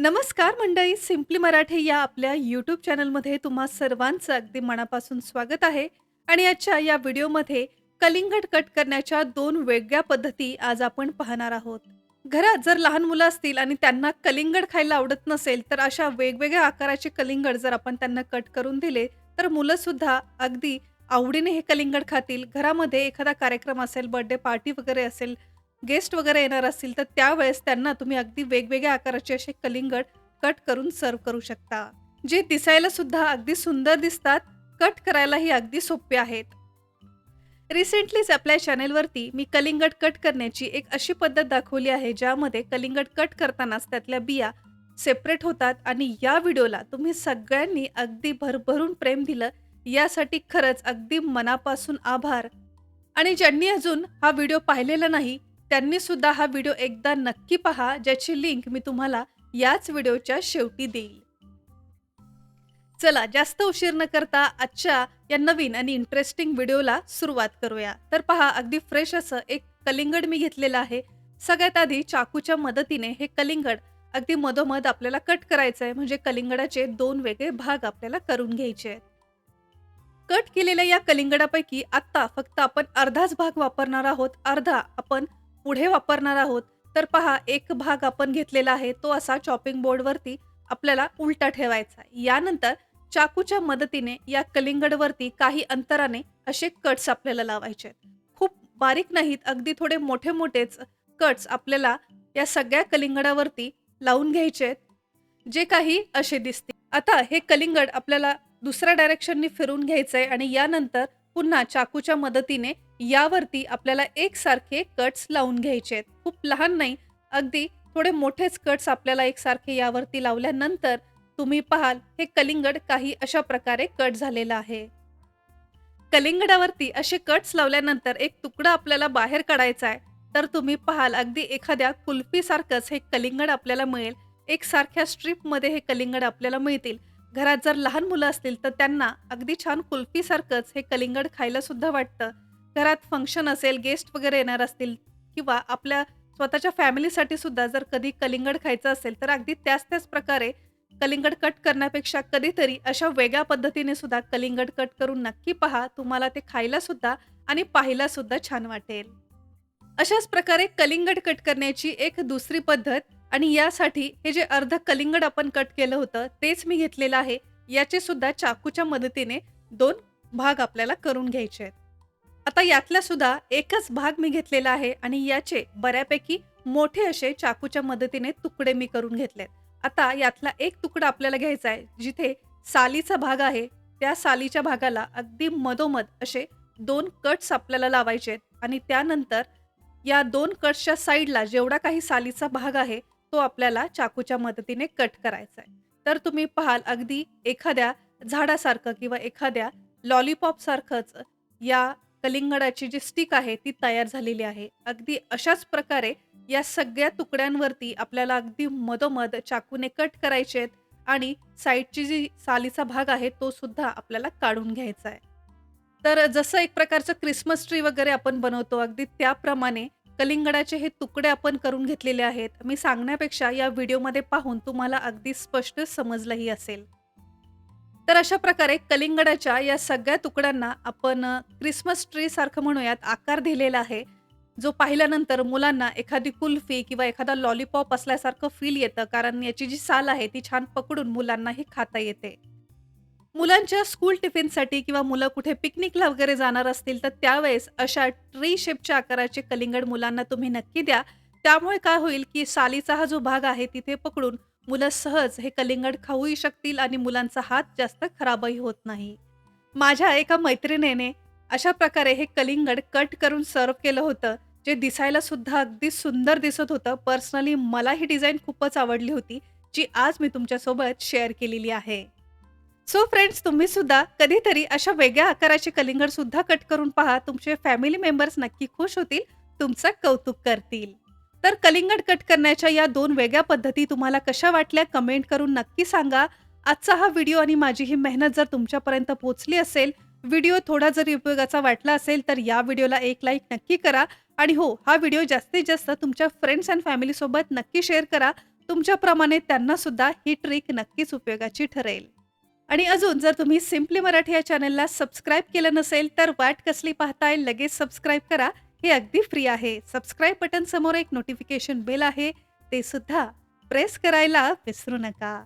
नमस्कार मंडळी सिम्पली मराठी या आपल्या यूट्यूब चॅनलमध्ये तुम्हा सर्वांचं अगदी मनापासून स्वागत आहे. आणि आजच्या या व्हिडिओमध्ये कलिंगड कट करण्याच्या दोन वेगळ्या पद्धती आज आपण पाहणार आहोत. घरात जर लहान मुलं असतील आणि त्यांना कलिंगड खायला आवडत नसेल तर अशा वेगवेगळ्या आकाराचे कलिंगड जर आपण त्यांना कट करून दिले तर मुलं सुद्धा अगदी आवडीने हे कलिंगड खातील. घरामध्ये एखादा कार्यक्रम असेल बर्थडे पार्टी वगैरे असेल गेस्ट वगैरे येणार असतील तर त्यावेळेस त्यांना तुम्ही अगदी वेगवेगळ्या आकाराचे असे कलिंगड कट करून सर्व करू शकता. जे दिसायला सुद्धा अगदी सुंदर दिसतात कट करायलाही अगदी सोपे आहेत. रिसेंटलीच आपल्या चॅनेलवरती मी कलिंगड कट करण्याची एक अशी पद्धत दाखवली आहे ज्यामध्ये कलिंगड कट करतानाच त्यातल्या बिया सेपरेट होतात आणि या व्हिडिओला तुम्ही सगळ्यांनी अगदी भरभरून प्रेम दिलं यासाठी खरंच अगदी मनापासून आभार. आणि ज्यांनी अजून हा व्हिडिओ पाहिलेला नाही त्यांनी सुद्धा हा व्हिडिओ एकदा नक्की पहा ज्याची लिंक मी तुम्हाला याच व्हिडिओच्या शेवटी देईल. चला जास्त उशीर न करता आजच्या या नवीन आणि इंटरेस्टिंग व्हिडिओला सुरुवात करूया. तर पहा अगदी फ्रेश असं एक कलिंगड मी घेतलेलं आहे. सगळ्यात आधी चाकूच्या मदतीने हे कलिंगड अगदी मधोमध आपल्याला कट करायचं आहे म्हणजे कलिंगडाचे दोन वेगळे भाग आपल्याला करून घ्यायचे आहेत. कट केलेल्या या कलिंगडापैकी आत्ता फक्त आपण अर्धाच भाग वापरणार आहोत. अर्धा आपण पुढे वापरणार आहोत तर पहा एक भाग आपण घेतलेला आहे तो असा चॉपिंग बोर्डवरती आपल्याला उलटा ठेवायचा यानंतर चाकूच्या मदतीने या कलिंगडवरती काही अंतराने असे कट्स आपल्याला लावायचे खूप बारीक नाहीत अगदी थोडे मोठे मोठेच कट्स आपल्याला या सगळ्या कलिंगडावरती लावून घ्यायचे जे काही असे दिसते आता हे कलिंगड आपल्याला दुसऱ्या डायरेक्शननी फिरून घ्यायचंय आणि यानंतर पुन्हा चाकूच्या मदतीने यावरती आपल्याला एकसारखे कट्स लावून घ्यायचे आहेत. खूप लहान नाही अगदी थोडे मोठेच कट्स आपल्याला एकसारखे यावरती लावल्यानंतर तुम्ही पाहाल हे कलिंगड काही अशा प्रकारे कट झालेलं आहे. कलिंगडावरती असे कट्स लावल्यानंतर एक तुकडा आपल्याला बाहेर काढायचा आहे. तर तुम्ही पाहाल अगदी एखाद्या कुल्फीसारखंच हे कलिंगड आपल्याला मिळेल. एकसारख्या स्ट्रीपमध्ये हे कलिंगड आपल्याला मिळतील. घरात जर लहान मुलं असतील तर त्यांना अगदी छान कुल्फीसारखंच हे कलिंगड खायला सुद्धा वाटतं. घरात फंक्शन असेल गेस्ट वगैरे येणार असतील किंवा आपल्या स्वतःच्या फॅमिलीसाठी सुद्धा जर कधी कलिंगड खायचं असेल तर अगदी त्याच त्याच प्रकारे कलिंगड कट करण्यापेक्षा कधीतरी अशा वेगळ्या पद्धतीने सुद्धा कलिंगड कट करून नक्की पहा. तुम्हाला ते खायला सुद्धा आणि पाहायला सुद्धा छान वाटेल. अशाच प्रकारे कलिंगड कट करण्याची एक दुसरी पद्धत आणि यासाठी हे जे अर्ध कलिंगड आपण कट केलं होतं तेच मी घेतलेलं आहे. याचे सुद्धा चाकूच्या मदतीने दोन भाग आपल्याला करून घ्यायचे आहेत. आता यातला सुद्धा एकच भाग मी घेतलेला आहे आणि याचे बऱ्यापैकी मोठे असे चाकूच्या मदतीने तुकडे मी करून घेतलेत. आता यातला एक तुकडा आपल्याला घ्यायचा आहे जिथे सालीचा भाग आहे. त्या सालीच्या भागाला अगदी मधोमध असे दोन कट्स आपल्याला लावायचे आहेत आणि त्यानंतर या दोन कट्सच्या साईडला जेवढा काही सालीचा भाग आहे तो आपल्याला चाकूच्या मदतीने कट करायचा आहे. तर तुम्ही पाहाल अगदी एखाद्या झाडासारखं किंवा एखाद्या लॉलीपॉप सारखंच या कलिंगडाची जी स्टिक आहे ती तयार झालेली आहे. अगदी अशाच प्रकारे या सगळ्या तुकड्यांवरती आपल्याला अगदी मधोमध चाकूने कट करायचे आहेत आणि साईडची जी सालीचा भाग आहे तो सुद्धा आपल्याला काढून घ्यायचा आहे. तर जसं एक प्रकारचं क्रिसमस ट्री वगैरे आपण बनवतो अगदी त्याप्रमाणे कलिंगडाचे हे तुकडे आपण करून घेतलेले आहेत. मी सांगण्यापेक्षा या व्हिडिओमध्ये पाहून तुम्हाला अगदी स्पष्ट समजलंही असेल. तर अशा प्रकारे कलिंगडाच्या या सगळ्या तुकड्यांना आपण क्रिसमस ट्री सारखं म्हणूयात आकार दिलेला आहे. जो पाहिल्यानंतर मुलांना एखादी कुल्फी किंवा एखादा लॉलीपॉप असल्यासारखं फील येतं कारण याची जी साल आहे ती छान पकडून मुलांनाही खाता येते. मुलांच्या स्कूल टिफिनसाठी किंवा मुलं कुठे पिकनिकला वगैरे जाणार असतील तर त्यावेळेस अशा ट्री शेपच्या आकाराचे कलिंगड मुलांना तुम्ही नक्की द्या. त्यामुळे काय होईल की सालीचा हा जो भाग आहे तिथे पकडून मुलं सहज हे कलिंगड खाऊही शकतील आणि मुलांचा हात जास्त खराबही होत नाही. माझ्या एका मैत्रिणीने अशा प्रकारे हे कलिंगड कट करून सर्व केलं होतं जे दिसायला सुद्धा अगदी सुंदर दिसत होतं. पर्सनली मला ही डिझाईन खूपच आवडली होती जी आज मी तुमच्यासोबत शेअर केलेली आहे. सो फ्रेंड्स तुम्ही सुद्धा कधीतरी अशा वेगळ्या आकाराचे कलिंगड सुद्धा कट करून पहा. तुमचे फॅमिली मेंबर्स नक्की खुश होतील तुमचं कौतुक करतील. तर कलिंगड कट करण्याच्या या दोन वेगळ्या पद्धती तुम्हाला कशा वाटल्या कमेंट करून नक्की सांगा. आजचा हा व्हिडिओ आणि माझी ही मेहनत जर तुमच्यापर्यंत पोहोचली असेल व्हिडिओ थोडा जरी उपयोगाचा वाटला असेल तर या व्हिडिओला एक लाईक नक्की करा. आणि हो हा व्हिडिओ जास्तीत जास्त तुमच्या फ्रेंड्स अँड फॅमिलीसोबत नक्की शेअर करा. तुमच्याप्रमाणे त्यांना सुद्धा ही ट्रिक नक्कीच उपयोगाची ठरेल. आणि अजून जर तुम्ही सिम्पली मराठी या चॅनलला सबस्क्राईब केलं नसेल तर वाट कसली पाहताय लगेच सबस्क्राईब करा. हे अगदी फ्री आहे. सबस्क्राईब बटन समोर एक नोटिफिकेशन बेल आहे. ते सुद्धा प्रेस करायला विसरू नका.